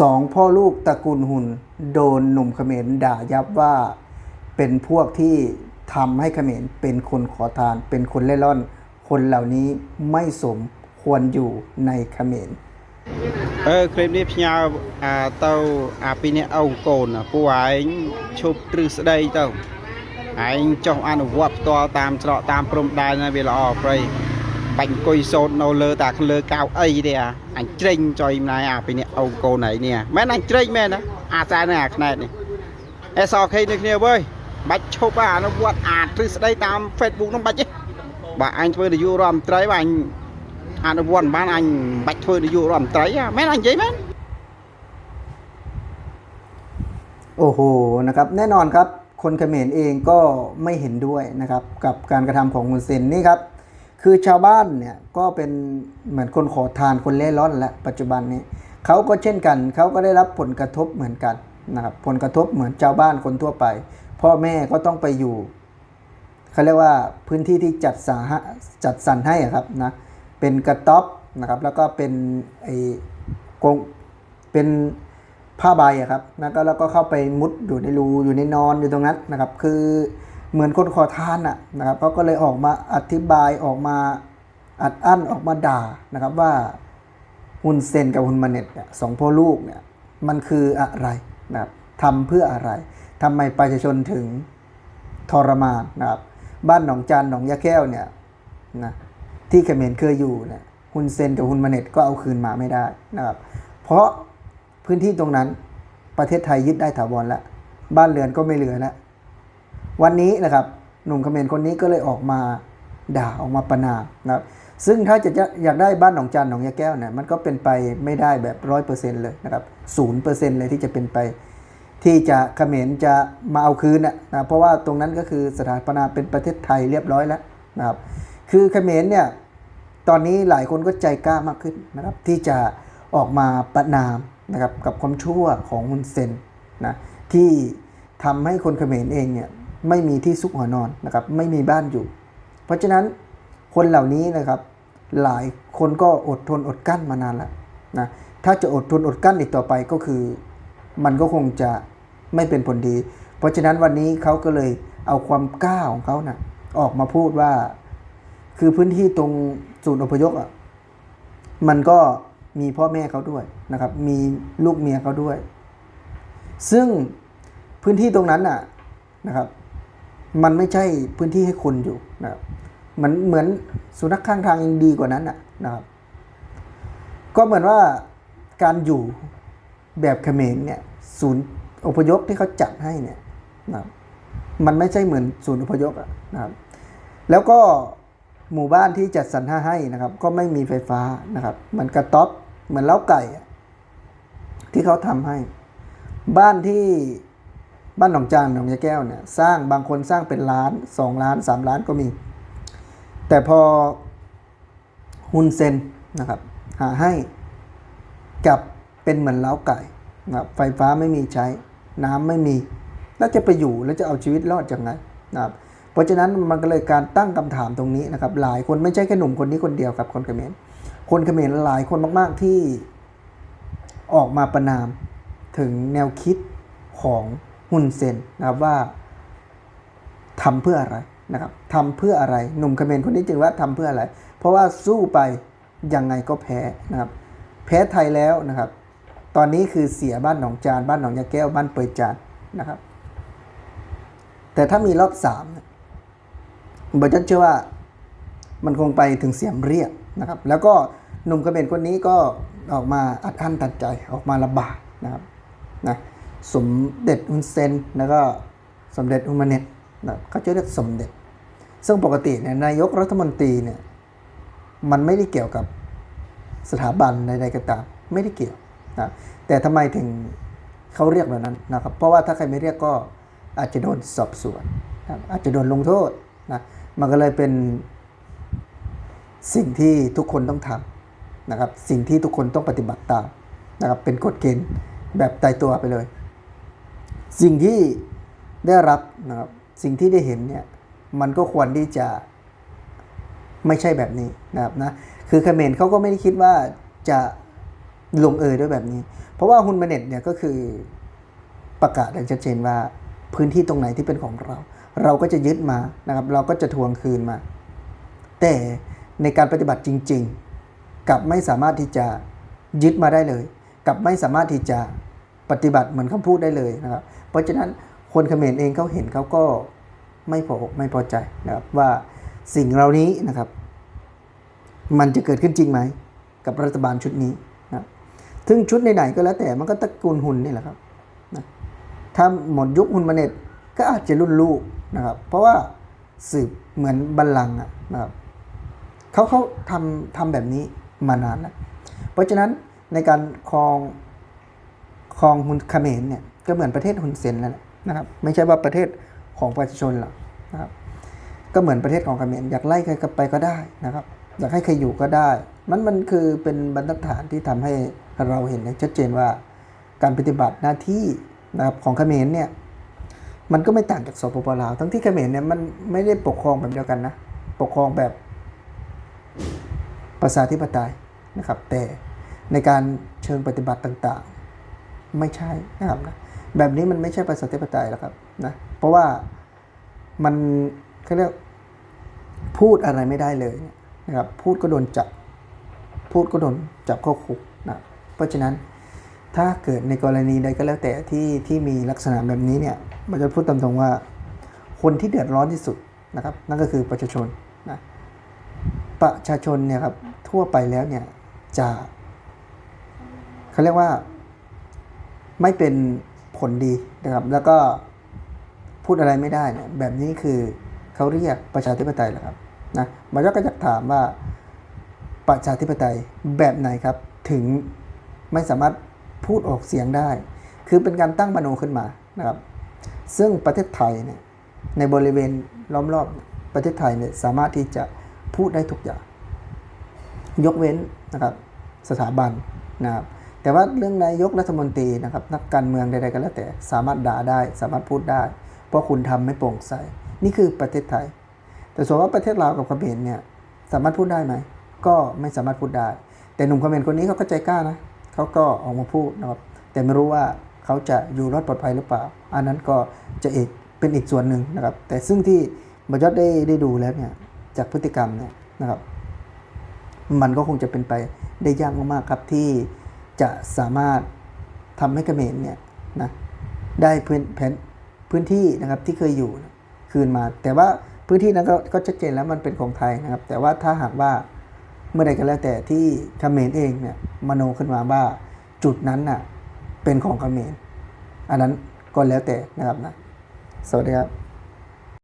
สองพ่อลูกตระกูลหุ่น โดนหนุ่มเขมรด่ายับว่าเป็นพวกที่ทำให้เขมรเป็นคนขอทาน เป็นคนเล่ร่อน คนเหล่านี้ไม่สมควรอยู่ในเขมรเออคลิปนี้พี่ยาวอาเต้าอาปีนี้เอาโกนผู้ไอ้ชุบตรึสได้เต้าไอ้จ้องอนวับตัวตามเจาะตามปรุมได้นะเวลาออกไป អង្គុយសោតនៅលើតាលើកៅអីទេអាអញជ្រេញចុយម្លាយអាពីរនេះអូនកូនឯងនេះមែនអញជ្រេញមែនណាអាសែននេះអាខ្នែតនេះអេសខេនេះគ្នាវើយបាច់ឈប់អាអនុវត្តអាទ្រឹស្ដីតាម Facebook នោះបាច់ទេបើអញធ្វើនយោបាយរដ្ឋមន្ត្រីបើអញ អនុវត្តមិនបានអញមិនបាច់ធ្វើនយោបាយរដ្ឋមន្ត្រីហ៎មែនអញនិយាយមែន โอ้โหนะครับแน่นอนครับคนเขมรเองก็ไม่เห็นด้วยนะครับกับการกระทำของคุณเซนนี่ครับ คือชาวบ้านเนี่ยก็เป็นเหมือนคนขอทานคนเล่ร่อนและปัจจุบันนี้เขาก็เช่นกันเขาก็ได้รับผลกระทบเหมือนกันนะครับผลกระทบเหมือนชาวบ้านคนทั่วไป พ่อแม่ก็ต้องไปอยู่เขาเรียกว่าพื้นที่ที่จัดสาจัดสรรให้อะครับนะเป็นกระต๊อบนะครับแล้วก็เป็นไอ้กงเป็นผ้าใบอะครับนะก็แล้วก็เข้าไปมุดอยู่ในรูอยู่ในนอนอยู่ตรงนั้นนะครับ คือ เหมือนคนขอทานอะนะครับเขาก็เลยออกมาอธิบายออกมาอัดอั้นออกมาด่านะครับว่าฮุนเซนกับฮุนมาเน็ตเนี่ยสองพ่อลูกเนี่ยมันคืออะไรนะครับทำเพื่ออะไรทำไมประชาชนถึงทรมานนะครับบ้านหนองจานหนองยาแก้วเนี่ยนะที่เขมรเคยอยู่เนี่ยฮุนเซนกับฮุนมาเน็ตก็เอาคืนมาไม่ได้นะครับเพราะพื้นที่ตรงนั้นประเทศไทยยึดได้ถาวรแล้วบ้านเรือนก็ไม่เหลือแล้ว วันนี้นะครับหนุ่มเขมรคนนี้ก็เลยออกมาด่าออกมาประนามนะครับซึ่งถ้าจะอยากได้บ้านหนองจันหนองยาแก้วเนี่ยมันก็เป็นไปไม่ได้แบบร้อยเปอร์เซ็นต์เลยนะครับศูนย์เปอร์เซ็นต์เลยที่จะเป็นไป ที่จะเขมรจะมาเอาคืนนะนะเพราะว่าตรงนั้นก็คือสถาปนาเป็นประเทศไทยเรียบร้อยแล้วนะครับคือเขมรเนี่ยตอนนี้หลายคนก็ใจกล้ามากขึ้นนะครับที่จะออกมาประนามนะครับกับความชั่วของฮุนเซนนะที่ทำให้คนเขมรเองเนี่ย ไม่มีที่ซุกหัวนอนนะครับ ไม่มีบ้านอยู่ เพราะฉะนั้นคนเหล่านี้นะครับ หลายคนก็อดทนอดกั้นมานานแล้วนะถ้าจะอดทนอดกั้นอีกต่อไปก็คือ มันก็คงจะไม่เป็นผลดี เพราะฉะนั้นวันนี้เขาก็เลยเอาความกล้าของเขานะออกมาพูดว่า คือพื้นที่ตรงศูนย์อพยพอะมันก็มีพ่อแม่เขาด้วยนะครับ มีลูกเมียเขาด้วย ซึ่งพื้นที่ตรงนั้นน่ะนะครับ มันไม่ใช่พื้นที่ให้คนอยู่นะครับมันเหมือนสุนัขข้างทางยังดีกว่านั้นน่ะนะครับ ก็เหมือนว่าการอยู่แบบเขมรเนี่ยศูนย์อพยพที่เขาจัดให้เนี่ยนะครับมันไม่ใช่เหมือนศูนย์อพยพอะนะครับ แล้วก็หมู่บ้านที่จัดสรรให้นะครับ ก็ไม่มีไฟฟ้านะครับ เหมือนกระต๊อบเหมือนเล้าไก่ ที่เขาทำให้ บ้านที่ บ้านหนองจานหนองยาแก้วเนี่ยสร้างบางคนสร้างเป็นล้านสองล้านสามล้านก็มี แต่พอฮุนเซนนะครับหาให้กับเป็นเหมือนเล้าไก่นะครับไฟฟ้าไม่มีใช้น้ำไม่มี แล้วจะไปอยู่แล้วจะเอาชีวิตรอดยังไงนะครับเพราะฉะนั้นมันก็เลยการตั้งคำถามตรงนี้นะครับ หลายคนไม่ใช่แค่หนุ่มคนนี้คนเดียวครับคนเขมรคนเขมรหลายคนมากๆที่ออกมาประนามถึงแนวคิดของ ฮุนเซนนะครับว่าทำเพื่ออะไรนะครับทำเพื่ออะไรหนุ่มเขมรคนนี้จึงว่าทำเพื่ออะไร เพราะว่าสู้ไปยังไงก็แพ้นะครับ แพ้ไทยแล้วนะครับ ตอนนี้คือเสียบ้านหนองจานบ้านหนองยาแก้วบ้านเปยจานนะครับ แต่ถ้ามีรอบสามเนี่ยบอจันเชื่อว่ามันคงไปถึงเสียมเรียกนะครับ แล้วก็หนุ่มเขมรคนนี้ก็ออกมาอัดอั้นตันใจออกมาระบาดนะครับนะ สมเด็จอุนเซนแล้วก็สมเด็จอุมาเนตนะเขาจะเรียกสมเด็จ ซึ่งปกติเนี่ยนายกรัฐมนตรีเนี่ยมันไม่ได้เกี่ยวกับสถาบันใดๆก็ตามไม่ได้เกี่ยวนะแต่ทำไมถึงเขาเรียกแบบนั้นนะครับ เพราะว่าถ้าใครไม่เรียกก็อาจจะโดนสอบสวนนะอาจจะโดนลงโทษนะมันก็เลยเป็นสิ่งที่ทุกคนต้องทำนะครับ สิ่งที่ทุกคนต้องปฏิบัติตามนะครับ เป็นกฎเกณฑ์แบบตายตัวไปเลย สิ่งที่ได้รับนะครับ สิ่งที่ได้เห็นเนี่ย มันก็ควรที่จะไม่ใช่แบบนี้นะครับนะ คือเขมรเขาก็ไม่ได้คิดว่าจะลงเอยด้วยแบบนี้ เพราะว่าฮุนเมเน็ตเนี่ยก็คือประกาศอย่างชัดเจนว่าพื้นที่ตรงไหนที่เป็นของเรา เราก็จะยึดมานะครับ เราก็จะทวงคืนมา แต่ในการปฏิบัติจริง ๆ กลับไม่สามารถที่จะยึดมาได้เลย กลับไม่สามารถที่จะปฏิบัติเหมือนคำพูดได้เลยนะครับ เพราะฉะนั้นคนเขมรเองเขาเห็นเขาก็ไม่พอไม่พอใจนะครับว่าสิ่งเหล่านี้นะครับ มันจะเกิดขึ้นจริงไหม กับรัฐบาลชุดนี้นะซึ่งชุดไหนๆก็แล้วแต่มันก็ตระกูลหุ่นนี่แหละครับนะถ้าหมดยุคหุ่นมาเน็ตก็อาจจะรุ่นลูกนะครับ เพราะว่าสืบเหมือนบัลลังก์นะครับเขาเขาทำทำแบบนี้มานานแล้วเพราะฉะนั้นในการครองครองฮุนเขมรเนี่ย ก็เหมือนประเทศฮุนเซนนั่นแหละนะครับ ไม่ใช่ว่าประเทศของประชาชนหรอกนะครับ ก็เหมือนประเทศของเขมรอยากไล่ใครกไปก็ได้นะครับ อยากให้ใครอยู่ก็ได้ มันมันคือเป็นบรรทัดฐานที่ทำให้เราเห็นอย่างชัดเจนว่าการปฏิบัติหน้าที่นะครับของเขมรเนี่ยมันก็ไม่ต่างจากสปปลาวทั้งที่เขมรเนี่ยมันไม่ได้ปกครองแบบเดียวกันนะปกครองแบบประชาธิปไตยนะครับ แต่ในการเชิงปฏิบัติต่างๆ ไม่ใช่นะครับนะ แบบนี้มันไม่ใช่ประชาธิปไตยแล้วครับนะเพราะว่ามันเขาเรียกพูดอะไรไม่ได้เลยนะครับพูดก็โดนจับพูดก็โดนจับเข้าคุกนะเพราะฉะนั้นถ้าเกิดในกรณีใดก็แล้วแต่ที่ที่มีลักษณะแบบนี้เนี่ยมันจะพูดตามตรงว่า คนที่เดือดร้อนที่สุดนะครับ นั่นก็คือประชาชนนะประชาชนเนี่ยครับทั่วไปแล้วเนี่ยจะเขาเรียกว่าไม่เป็น ผลดีนะครับ แล้วก็พูดอะไรไม่ได้เนี่ยแบบนี้คือเขาเรียกประชาธิปไตยเหรอครับนะมันก็จะถามว่าประชาธิปไตยแบบไหนครับ ถึงไม่สามารถพูดออกเสียงได้ คือเป็นการตั้งมโนขึ้นมานะครับ ซึ่งประเทศไทยเนี่ยในบริเวณล้อมรอบประเทศไทยเนี่ยสามารถที่จะพูดได้ทุกอย่าง ยกเว้นนะครับสถาบันนะครับ แต่ว่าเรื่องนายกรัฐมนตรีนะครับนักการเมืองใดๆก็แล้วแต่สามารถด่าได้สามารถพูดได้ เพราะคุณทำไม่โปร่งใส นี่คือประเทศไทย แต่ส่วนว่าประเทศลาวกับเขมรเนี่ยสามารถพูดได้ไหม ก็ไม่สามารถพูดได้ แต่หนุ่มเขมรคนนี้เขาก็ใจกล้านะเขาก็ออกมาพูดนะครับแต่ไม่รู้ว่าเขาจะอยู่รอดปลอดภัยหรือเปล่า อันนั้นก็จะอีกเป็นอีกส่วนหนึ่งนะครับ แต่ซึ่งที่บยอดได้ได้ดูแล้วเนี่ยจากพฤติกรรมเนี่ยนะครับ มันก็คงจะเป็นไปได้ยากมากๆครับที่ จะสามารถทำให้เขมรเนี่ยนะได้พื้นแผ่นพื้นที่นะครับที่เคยอยู่คืนมา แต่ว่าพื้นที่นั้นก็ก็ชัดเจนแล้วมันเป็นของไทยนะครับ แต่ว่าถ้าหากว่าเมื่อใดก็แล้วแต่ที่เขมรเองเนี่ยมโนขึ้นมาว่าจุดนั้นน่ะเป็นของเขมรอันนั้นก็แล้วแต่นะครับนะสวัสดีครับ